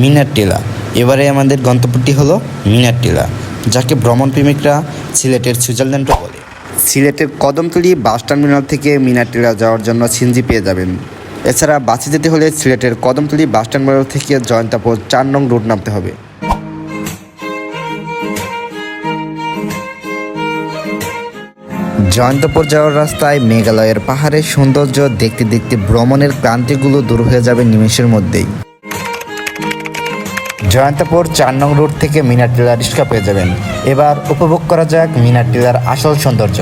মিনার টিলা। এবারে আমাদের গন্তব্যটি হলো মিনার টিলা, যাকে ভ্রমণ প্রেমিকরা সিলেটের সুইজারল্যান্ডও বলে। সিলেটের কদমতলি বাস টার্মিনাল থেকে মিনার টিলা যাওয়ার জন্য সিনজি পেয়ে যাবেন। এছাড়া বাসে যেতে হলে সিলেটের কদমতলি বাস টার্মিনাল থেকে জয়ন্তাপুর চার নং রুট নামতে হবে। জয়ন্তপুর যাওয়ার রাস্তায় মেঘালয়ের পাহাড়ের সৌন্দর্য দেখতে দেখতে ভ্রমণের ক্লান্তিগুলো দূর হয়ে যাবে নিমেষের মধ্যেই। জয়ন্তপুর চার নং রোড থেকে মিনার টিলার রিক্সা পেয়ে যাবেন। এবার উপভোগ করা যাক মিনার টিলার আসল সৌন্দর্য।